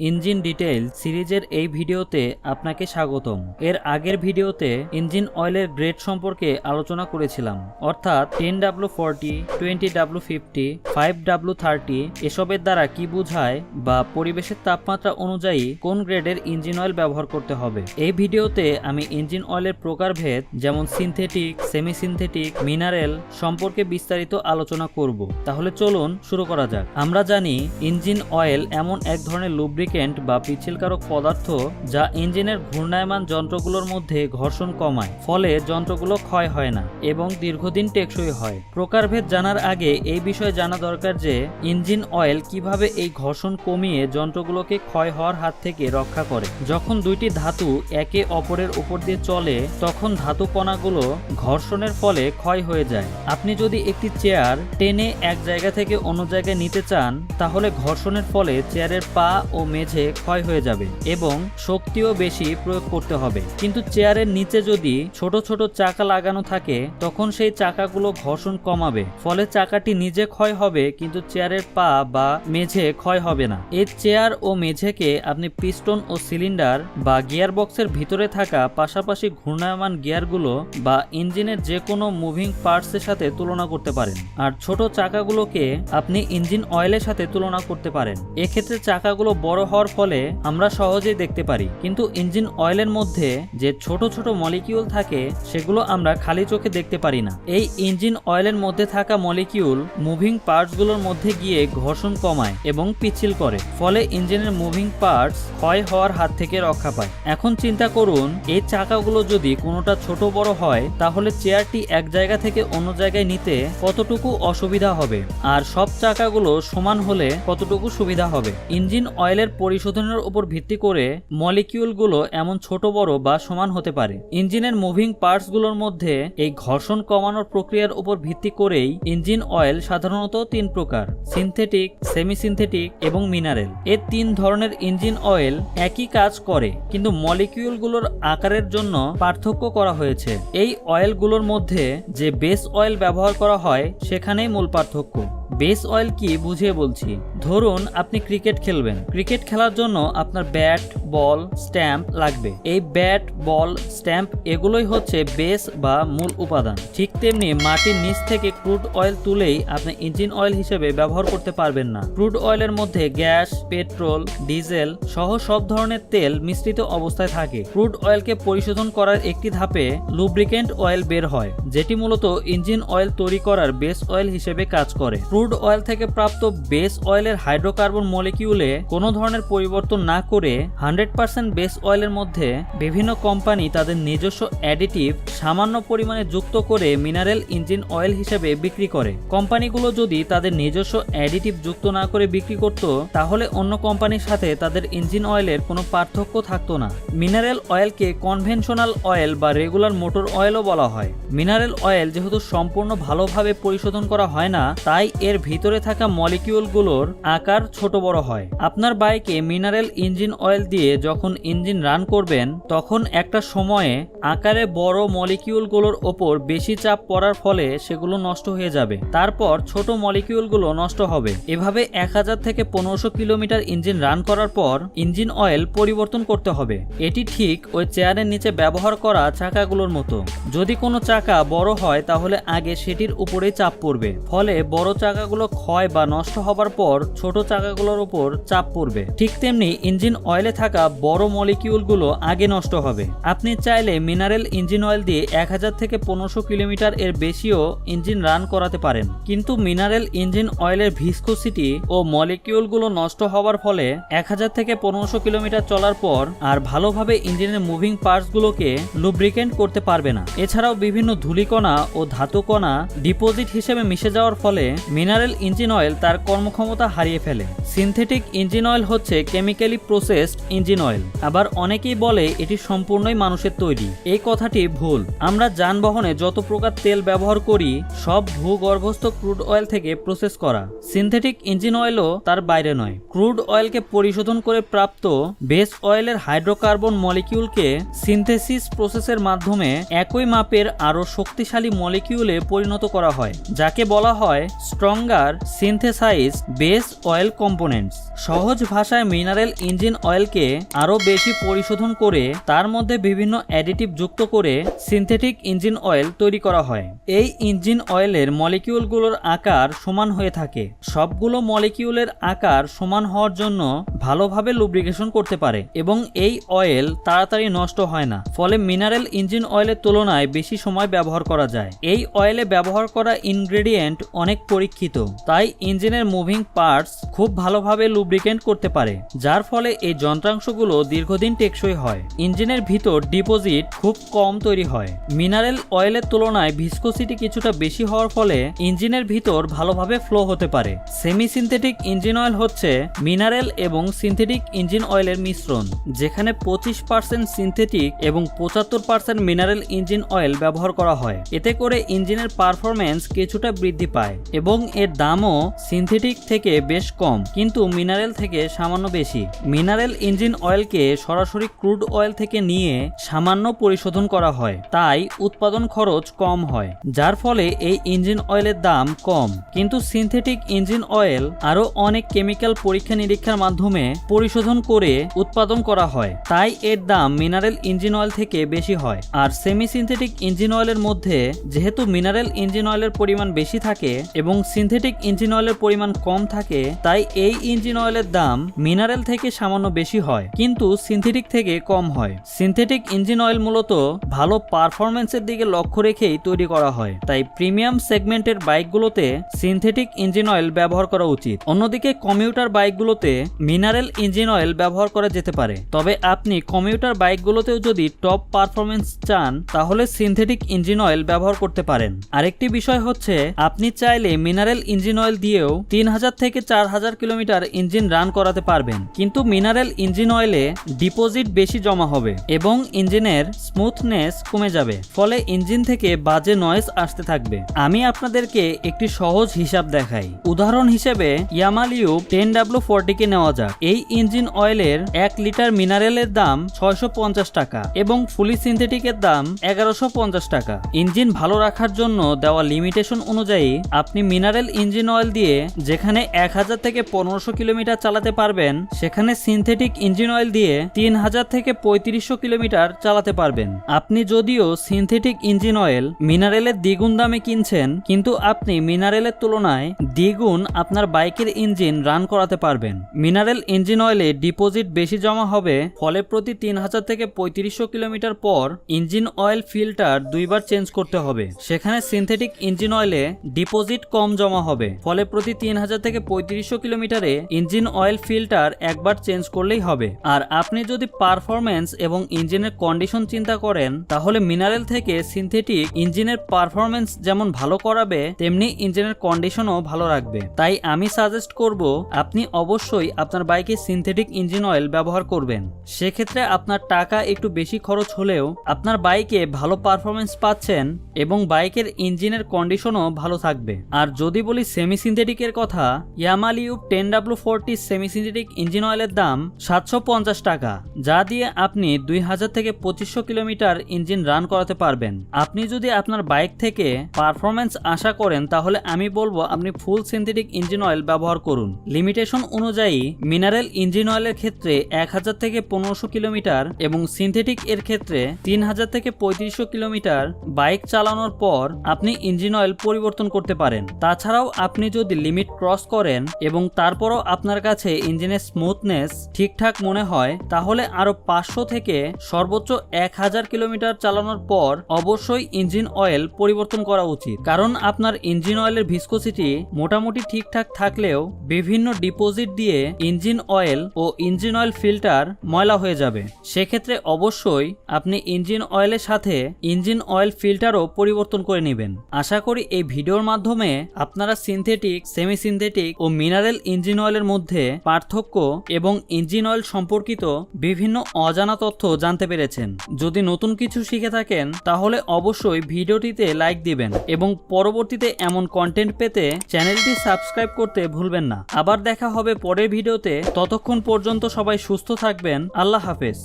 Engine detail সিরিজের এই ভিডিওতে আপনাকে স্বাগতম। এর আগের ভিডিওতে ইঞ্জিন অয়েলের গ্রেড সম্পর্কে আলোচনা করেছিলাম। অর্থাৎ ten W forty, twenty W fifty, five W thirty এসবের দ্বারা কি বোঝায় বা পরিবেশের তাপমাত্রা অনুযায়ী কোন গ্রেডের ইঞ্জিন অয়েল ব্যবহার করতে হবে। এই ভিডিওতে আমি ইঞ্জিন অয়েলের প্রকারভেদ যেমন সিনথেটিক সেমি সিনথেটিক মিনারেল সম্পর্কে বিস্তারিত আলোচনা করব। তাহলে চলুন শুরু করা যাক। আমরা জানি ইঞ্জিন অয়েল এমন এক ধরনের লুব্রিকেন্ট বা পিছিলকারক পদার্থ যা ইঞ্জিনের ঘূর্ণায়মান যন্ত্রগুলোর মধ্যে ঘর্ষণ কমায়, ফলে যন্ত্রগুলো ক্ষয় হয় না এবং দীর্ঘদিন টেকসই হয়। প্রকারভেদ জানার আগে এই বিষয়ে জানা দরকার যে, ইঞ্জিন অয়েল কীভাবে এই ঘর্ষণ কমিয়ে যন্ত্রগুলোকে ক্ষয় হওয়ার হাত থেকে রক্ষা করে। যখন দুইটি ধাতু একে অপরের উপর দিয়ে চলে, তখন ধাতু কণাগুলো ঘর্ষণের ফলে ক্ষয় হয়ে যায়। আপনি যদি একটি চেয়ার টেনে এক জায়গা থেকে অন্য জায়গায় নিতে চান, তাহলে ঘর্ষণের ফলে চেয়ারের পা ও মেঝে ক্ষয় হয়ে যাবে এবং শক্তিও বেশি প্রয়োগ করতে হবে। কিন্তু চেয়ারের নিচে যদি ছোট ছোট চাকা লাগানো থাকে, তখন সেই চাকাগুলো ঘর্ষণ কমাবে। ফলে চাকাটি নিজে ক্ষয় হবে, কিন্তু চেয়ারের পা বা মেঝে ক্ষয় হবে না। এই চেয়ার ও মেঝেকে আপনি পিস্টন ও সিলিন্ডার বা গিয়ার বক্সের ভিতরে থাকা পাশাপাশি ঘূর্ণায়মান গিয়ারগুলো বা ইঞ্জিনের যে কোনো মুভিং পার্টসের সাথে তুলনা করতে পারেন। আর ছোট চাকাগুলোকে আপনি ইঞ্জিন অয়েলের সাথে তুলনা করতে পারেন। এক্ষেত্রে চাকাগুলো বড় হওয়ার ফলে আমরা সহজেই দেখতে পারি। কিন্তু ইঞ্জিন অয়েলের মধ্যে যে ছোট ছোট মলিকিউল থাকে, সেগুলো আমরা খালি চোখে দেখতে পারি না। এই ইঞ্জিন অয়েলের মধ্যে থাকা মলিকিউল মুভিং পার্টসগুলোর মধ্যে গিয়ে ঘর্ষণ কমায় এবং পিছিল করে। ফলে ইঞ্জিনের মুভিং পার্টস ক্ষয় হওয়ার হাত থেকে রক্ষা পায়। এখন চিন্তা করুন, এই চাকাগুলো যদি কোনোটা ছোট বড় হয়, তাহলে চেয়ারটি এক জায়গা থেকে অন্য জায়গায় নিতে কতটুকু অসুবিধা হবে? আর সব চাকাগুলো সমান হলে কতটুকু সুবিধা হবে? ইঞ্জিন অয়েলের পরিশোধনের উপর ভিত্তি করে মলিকিউলগুলো এমন ছোট, বড় বা সমান হতে পারে। ইঞ্জিনের মুভিং পার্টসগুলোর মধ্যে এই ঘর্ষণ কমানোর প্রক্রিয়ার উপর ভিত্তি করেই ইঞ্জিন অয়েল সাধারণত তিন প্রকার, সিনথেটিক সেমি সিনথেটিক এবং মিনারেল। এই তিন ধরনের ইঞ্জিন অয়েল একই কাজ করে, কিন্তু মলিকিউলগুলোর আকারের জন্য পার্থক্য করা হয়েছে। এই অয়েলগুলোর মধ্যে যে বেস অয়েল ব্যবহার করা হয়, সেখানেই মূল পার্থক্য। বেস অয়েল কি বুঝিয়ে বলছি। ধরুন আপনি ক্রিকেট খেলবেন। ক্রিকেট খেলার জন্য আপনার ব্যাট, বল, স্ট্যাম্প লাগবে। এই ব্যাট, বল, স্ট্যাম্প এগুলোই হচ্ছে বেস বা মূল উপাদান। ঠিক তেমনি মাটির নিচ থেকে ক্রুড অয়েল তুলেই আপনি ইঞ্জিন অয়েল হিসেবে ব্যবহার করতে পারবেন না। ক্রুড অয়েলের মধ্যে গ্যাস, পেট্রোল, ডিজেল সহ সব ধরনের তেল মিশ্রিত অবস্থায় থাকে। ক্রুড অয়েলকে পরিশোধন করার একটি ধাপে লুব্রিকেন্ট অয়েল বের হয়, যেটি মূলত ইঞ্জিন অয়েল তৈরি করার বেস অয়েল হিসেবে কাজ করে। ক্রুড অয়েল থেকে প্রাপ্ত বেস অয়েলের হাইড্রোকার্বন মলিকিউলে কোনো ধরনের পরিবর্তন না করে হান্ড্রেড পার্সেন্ট বেস অয়েলের মধ্যে বিভিন্ন কোম্পানি তাদের নিজস্ব অ্যাডিটিভ সামান্য পরিমাণে যুক্ত করে মিনারেল ইঞ্জিন অয়েল হিসেবে বিক্রি করে। কোম্পানিগুলো যদি তাদের নিজস্ব অ্যাডিটিভ যুক্ত না করে বিক্রি করত, তাহলে অন্য কোম্পানির সাথে তাদের ইঞ্জিন অয়েলের কোনো পার্থক্য থাকতো না। মিনারেল অয়েলকে কনভেনশনাল অয়েল বা রেগুলার মোটর অয়েলও বলা হয়। মিনারেল অয়েল যেহেতু সম্পূর্ণ ভালোভাবে পরিশোধন করা হয় না, তাই এর ভিতরে থাকা মলিকিউলগুলোর আকার ছোট বড় হয়। আপনার বাইকে মিনারেল ইঞ্জিন অয়েল দিয়ে যখন ইঞ্জিন রান করবেন, তখন একটা সময়ে আকারে বড় মলিকিউলগুলোর ওপর বেশি চাপ পড়ার ফলে সেগুলো নষ্ট হয়ে যাবে। তারপর ছোট মলিকিউলগুলো নষ্ট হবে। এভাবে এক হাজার থেকে পনেরোশো কিলোমিটার ইঞ্জিন রান করার পর ইঞ্জিন অয়েল পরিবর্তন করতে হবে। এটি ঠিক ওই চেয়ারের নিচে ব্যবহার করা চাকাগুলোর মতো। যদি কোনো চাকা বড় হয়, তাহলে আগে সেটির উপরেই চাপ পড়বে। ফলে বড় চাকাগুলো ক্ষয় বা নষ্ট হবার পর ছোট চাকাগুলোর উপর চাপ পড়বে। ঠিক তেমনি ইঞ্জিন অয়েলে থাকা বড় মলিকিউলগুলো আগে নষ্ট হবে। আপনি চাইলে মিনারেল ইঞ্জিন অয়েল দিয়ে এক হাজার থেকে পনেরোশো কিলোমিটার এর বেশিও ইঞ্জিন রান করাতে পারেন। কিন্তু মিনারেল ইঞ্জিন অয়েলের ভিসকোসিটি ও মলিকিউলগুলো নষ্ট হওয়ার ফলে এক হাজার থেকে পনেরোশো কিলোমিটার চলার পর আর ভালোভাবে ইঞ্জিনের মুভিং পার্টসগুলোকে লুব্রিকেন্ট করতে পারবে না। এছাড়াও বিভিন্ন ধূলিকণা ও ধাতুকণা ডিপোজিট হিসেবে মিশে যাওয়ার ফলে মিনারেল ইঞ্জিন অয়েল তার কর্মক্ষমতা হারিয়ে ফেলে। সিনথেটিক ইঞ্জিন অয়েল হচ্ছে কেমিক্যালি প্রসেসড ইঞ্জিন অয়েল। আবার অনেকেই বলে এটি সম্পূর্ণই মানুষের তৈরি। এই কথাটি ভুল। আমরা যানবাহনে যত প্রকার তেল ব্যবহার করি, সব ভূগর্ভস্থ ক্রুড অয়েল থেকে প্রসেস করা। সিনথেটিক ইঞ্জিন অয়েলও তার বাইরে নয়। ক্রুড অয়েলকে পরিশোধন করে প্রাপ্ত বেস অয়েলের হাইড্রোকার্বন মলিকিউলকে সিনথেসিস প্রসেসের মাধ্যমে একই মাপের আরও শক্তিশালী মলিকিউলে পরিণত করা হয়, যাকে বলা হয় strong stronger synthesize base oil components. সহজ ভাষায় মিনারেল ইঞ্জিন অয়েলকে আরও বেশি পরিশোধন করে তার মধ্যে বিভিন্ন অ্যাডিটিভ যুক্ত করে সিনথেটিক ইঞ্জিন অয়েল তৈরি করা হয়। এই ইঞ্জিন অয়েলের মলিকিউলগুলোর আকার সমান হয়ে থাকে। সবগুলো মলিকিউলের আকার সমান হওয়ার জন্য ভালোভাবে লুব্রিকেশন করতে পারে এবং এই অয়েল তাড়াতাড়ি নষ্ট হয় না। ফলে মিনারেল ইঞ্জিন অয়েলের তুলনায় বেশি সময় ব্যবহার করা যায়। এই অয়েলে ব্যবহার করা ইনগ্রেডিয়েন্ট অনেক পরীক্ষিত। তাই ইঞ্জিনের মুভিং পার্টস খুব ভালোভাবে লুব্রিকেন্ট করতে পারে, যার ফলে এই যন্ত্রাংশগুলো দীর্ঘদিন টেকসই হয়। ইঞ্জিনের ভিতর ডিপোজিট খুব কম তৈরি হয়। মিনারেল অয়েলের তুলনায় ভিসকোসিটি কিছুটা বেশি হওয়ার ফলে ইঞ্জিনের ভিতর ভালোভাবে ফ্লো হতে পারে। সেমি সিনথেটিক ইঞ্জিন অয়েল হচ্ছে মিনারেল এবং সিনথেটিক ইঞ্জিন অয়েলের মিশ্রণ, যেখানে পঁচিশ পার্সেন্ট সিনথেটিক এবং পঁচাত্তর পার্সেন্ট মিনারেল ইঞ্জিন অয়েল ব্যবহার করা হয়। এতে করে ইঞ্জিনের পারফরমেন্স কিছুটা বৃদ্ধি পায় এবং এর দামও সিনথেটিক থেকে বেশ কম, কিন্তু মিনারেল থেকে সামান্য বেশি। মিনারেল ইঞ্জিন অয়েলকে সরাসরি ক্রুড অয়েল থেকে নিয়ে সামান্য পরিশোধন করা হয়, তাই উৎপাদন খরচ কম হয়, যার ফলে এই ইঞ্জিন অয়েলের দাম কম। কিন্তু সিনথেটিক ইঞ্জিন অয়েল আরও অনেক কেমিক্যাল পরীক্ষা নিরীক্ষার মাধ্যমে পরিশোধন করে উৎপাদন করা হয়, তাই এর দাম মিনারেল ইঞ্জিন অয়েল থেকে বেশি হয়। আর সেমি সিনথেটিক ইঞ্জিন অয়েলের মধ্যে যেহেতু মিনারেল ইঞ্জিন অয়েলের পরিমাণ বেশি থাকে এবং সিনথেটিক ইঞ্জিন অয়েলের পরিমাণ কম থাকে, তাই এই ইঞ্জিন অয়েলের দাম মিনারেল থেকে সামান্য বেশি হয়, কিন্তু সিনথেটিক থেকে কম হয়। সিনথেটিক ইঞ্জিন অয়েল মূলত ভালো পারফরমেন্সের দিকে লক্ষ্য রেখেই তৈরি করা হয়, তাই প্রিমিয়াম সেগমেন্টের বাইকগুলোতে সিনথেটিক ইঞ্জিন অয়েল ব্যবহার করা উচিত। অন্যদিকে কমিউটার বাইকগুলোতে মিনারেল ইঞ্জিন অয়েল ব্যবহার করা যেতে পারে। তবে আপনি কমিউটার বাইকগুলোতেও যদি টপ পারফরমেন্স চান, তাহলে সিনথেটিক ইঞ্জিন অয়েল ব্যবহার করতে পারেন। আরেকটি বিষয় হচ্ছে, আপনি চাইলে মিনারেল ইঞ্জিন অয়েল দিয়েও তিন হাজার থেকে চার হাজার কিলোমিটার ইঞ্জিন রান করাতে পারবেন। কিন্তু মিনারেল ইঞ্জিন অয়েলে ডিপোজিট বেশি জমা হবে এবং ইঞ্জিনের স্মুথনেস কমে যাবে, ফলে ইঞ্জিন থেকে বাজে নয়েজ আসতে থাকবে। আমি আপনাদেরকে একটি সহজ হিসাব দেখাই। উদাহরণ হিসেবে ইয়ামালিউ টেন ডাব্লু ফোরটিকে নেওয়া যাক। এই ইঞ্জিন অয়েলের এক লিটার মিনারেলের দাম ছয়শো পঞ্চাশ টাকা এবং ফুলি সিনথেটিকের দাম এগারোশো টাকা। ইঞ্জিন ভালো রাখার জন্য দেওয়া লিমিটেশন অনুযায়ী আপনি মিনারেল ইঞ্জিন অয়েল দিয়ে যেখানে এক হাজার থেকে পনেরোশো কিলোমিটার চালাতে পারবেন, সেখানে সিনথেটিক ইঞ্জিন অয়েল দিয়ে তিন হাজার থেকে পঁয়ত্রিশশো কিলোমিটার চালাতে পারবেন। আপনি যদিও সিনথেটিক ইঞ্জিন অয়েল মিনারেলের দ্বিগুণ দামে কিনছেন, কিন্তু আপনি মিনারেলের তুলনায় দ্বিগুণ আপনার বাইকের ইঞ্জিন রান করাতে পারবেন। মিনারেল ইঞ্জিন অয়েলে ডিপোজিট বেশি জমা হবে, ফলে প্রতি তিন হাজার থেকে পঁয়ত্রিশশো কিলোমিটার পর ইঞ্জিন অয়েল ফিল্টার দুইবার চেঞ্জ করতে হবে। সেখানে সিনথেটিক ইঞ্জিন অয়েলে ডিপোজিট কম জমা হবে। ফলে প্রতি তিন হাজার থেকে পঁয়ত্রিশশো কিলোমিটারে ইঞ্জিন অয়েল ফিল্টার একবার চেঞ্জ করলেই হবে। আর আপনি যদি পারফরমেন্স এবং ইঞ্জিনের কন্ডিশন চিন্তা করেন, তাহলে মিনারেল থেকে সিনথেটিক ইঞ্জিনের পারফরমেন্স যেমন ভালো করাবে, তেমনি ইঞ্জিনের কন্ডিশনও ভালো রাখবে। তাই আমি সাজেস্ট করব, আপনি অবশ্যই আপনার বাইকে সিনথেটিক ইঞ্জিন অয়েল ব্যবহার করবেন। সেক্ষেত্রে আপনার টাকা একটু বেশি খরচ হলেও আপনার বাইকে ভালো পারফরমেন্স পাচ্ছেন এবং বাইকের ইঞ্জিনের কন্ডিশনও ভালো থাকবে। আর যদি বলি সেমি সিনথেটিকের কথা Yamalube ten W forty semi synthetic engine অয়েলের দাম সাতশো পঞ্চাশ টাকা, যা দিয়ে আপনি দুই হাজার থেকে পঁচিশশো কিলোমিটার ইঞ্জিন রান করাতে পারবেন। আপনি যদি আপনার বাইক থেকে পারফরমেন্স আশা করেন, তাহলে আমি বলব আপনি ফুল সিনথেটিক ইঞ্জিন অয়েল ব্যবহার করুন। লিমিটেশন অনুযায়ী মিনারেল ইঞ্জিন অয়েলের ক্ষেত্রে এক হাজার থেকে পনেরোশো কিলোমিটার এবং সিনথেটিক এর ক্ষেত্রে তিন হাজার থেকে পঁয়ত্রিশশো কিলোমিটার বাইক চালানোর পর আপনি ইঞ্জিন অয়েল পরিবর্তন করতে পারেন। তাছাড়াও আপনি যদি লিমিট ক্রস করেন এবং তারপরও আপনার কাছে ইঞ্জিনের স্মুথনেস ঠিকঠাক মনে হয়, তাহলে আরও পাঁচশো থেকে সর্বোচ্চ এক হাজার কিলোমিটার চালানোর পর অবশ্যই ইঞ্জিন অয়েল পরিবর্তন করা উচিত। কারণ আপনার ইঞ্জিন অয়েলের ভিসকোসিটি মোটামুটি ঠিকঠাক থাকলেও বিভিন্ন ডিপোজিট দিয়ে ইঞ্জিন অয়েল ও ইঞ্জিন অয়েল ফিল্টার ময়লা হয়ে যাবে। সেক্ষেত্রে অবশ্যই আপনি ইঞ্জিন অয়েলের সাথে ইঞ্জিন অয়েল ফিল্টারও পরিবর্তন করে নেবেন। আশা করি এই ভিডিওর মাধ্যমে আপনারা সিনথেটিক সেমি সিনথেটিক ও মিনারেল ইঞ্জিন অয়েলের মধ্যে পার্থক্য এবং ইঞ্জিন অয়েল সম্পর্কিত বিভিন্ন অজানা তথ্য জানতে পেরেছেন। যদি নতুন কিছু শিখে থাকেন, তাহলে অবশ্যই ভিডিওটিতে লাইক দিবেন এবং পরবর্তীতে এমন কন্টেন্ট পেতে চ্যানেলটি সাবস্ক্রাইব করতে ভুলবেন না। আবার দেখা হবে পরের ভিডিওতে। ততক্ষণ পর্যন্ত সবাই সুস্থ থাকবেন। আল্লাহ হাফেজ।